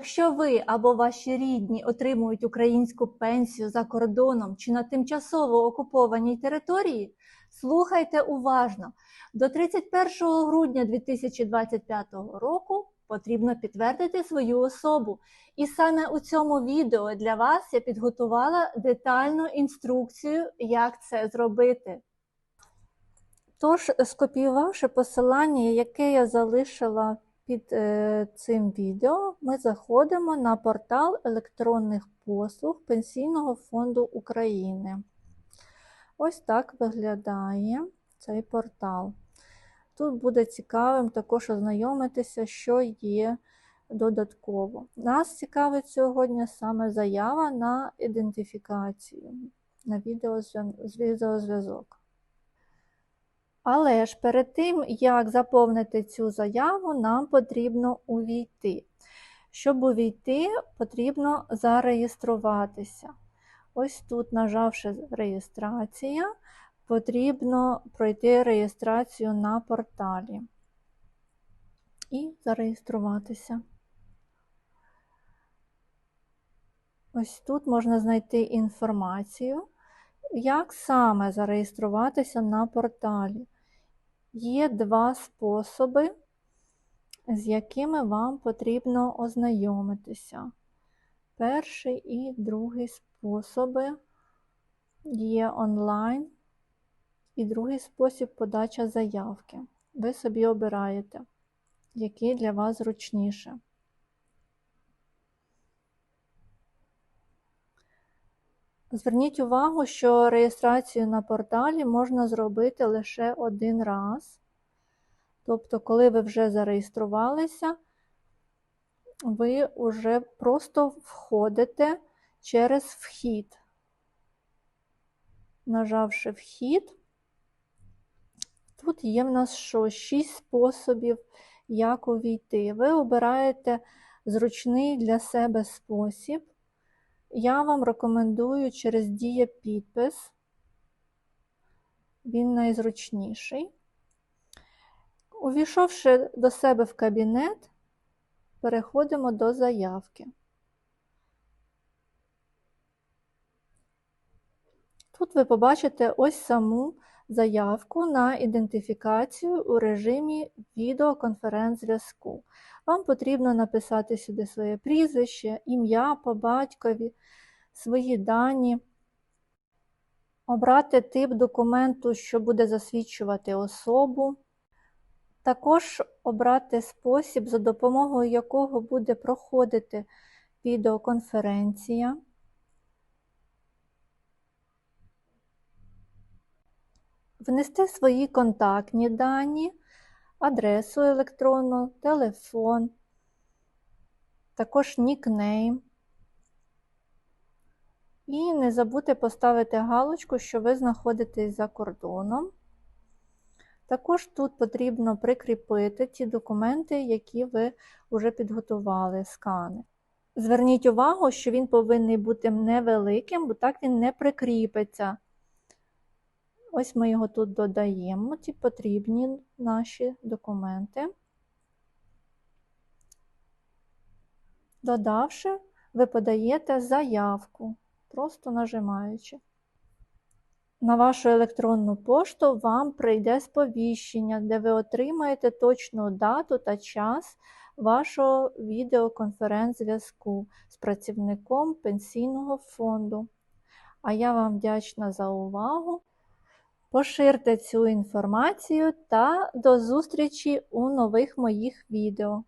Якщо ви або ваші рідні отримують українську пенсію за кордоном чи на тимчасово окупованій території, слухайте уважно. До 31 грудня 2025 року потрібно підтвердити свою особу. І саме у цьому відео для вас я підготувала детальну інструкцію, як це зробити. Тож, скопіювавши посилання, яке я залишила під е, цим відео, ми заходимо на портал електронних послуг Пенсійного фонду України. Ось так виглядає цей портал. Тут буде цікавим також ознайомитися, що є додатково. Нас цікавить сьогодні саме заява на ідентифікацію на відеозв'язок. Але ж перед тим, як заповнити цю заяву, нам потрібно увійти. Щоб увійти, потрібно зареєструватися. Ось тут, нажавши реєстрація, потрібно пройти реєстрацію на порталі і зареєструватися. Ось тут можна знайти інформацію, як саме зареєструватися на порталі. Є два способи, з якими вам потрібно ознайомитися. Перший і другий способи є онлайн, і другий спосіб подача заявки. Ви собі обираєте, який для вас зручніше. Зверніть увагу, що реєстрацію на порталі можна зробити лише один раз. Тобто, коли ви вже зареєструвалися, ви вже просто входите через вхід. Нажавши вхід, тут є в нас що? 6 способів, як увійти. Ви обираєте зручний для себе спосіб. Я вам рекомендую через дія підпис. Він найзручніший. Увійшовши до себе в кабінет, переходимо до заявки. Тут ви побачите ось саму заявку на ідентифікацію у режимі відеоконференц-зв'язку. Вам потрібно написати сюди своє прізвище, ім'я по батькові, свої дані, обрати тип документу, що буде засвідчувати особу. Також обрати спосіб, за допомогою якого буде проходити відеоконференція. Внести свої контактні дані, адресу електронну, телефон, також нікнейм. І не забудьте поставити галочку, що ви знаходитесь за кордоном. Також тут потрібно прикріпити ті документи, які ви вже підготували, скани. Зверніть увагу, що він повинен бути невеликим, бо так він не прикріпиться. Ось ми його тут додаємо, ті потрібні наші документи. Додавши, ви подаєте заявку, просто нажимаючи. На вашу електронну пошту вам прийде сповіщення, де ви отримаєте точну дату та час вашого відеоконференц-зв'язку з працівником пенсійного фонду. А я вам вдячна за увагу. Поширте цю інформацію та до зустрічі у нових моїх відео.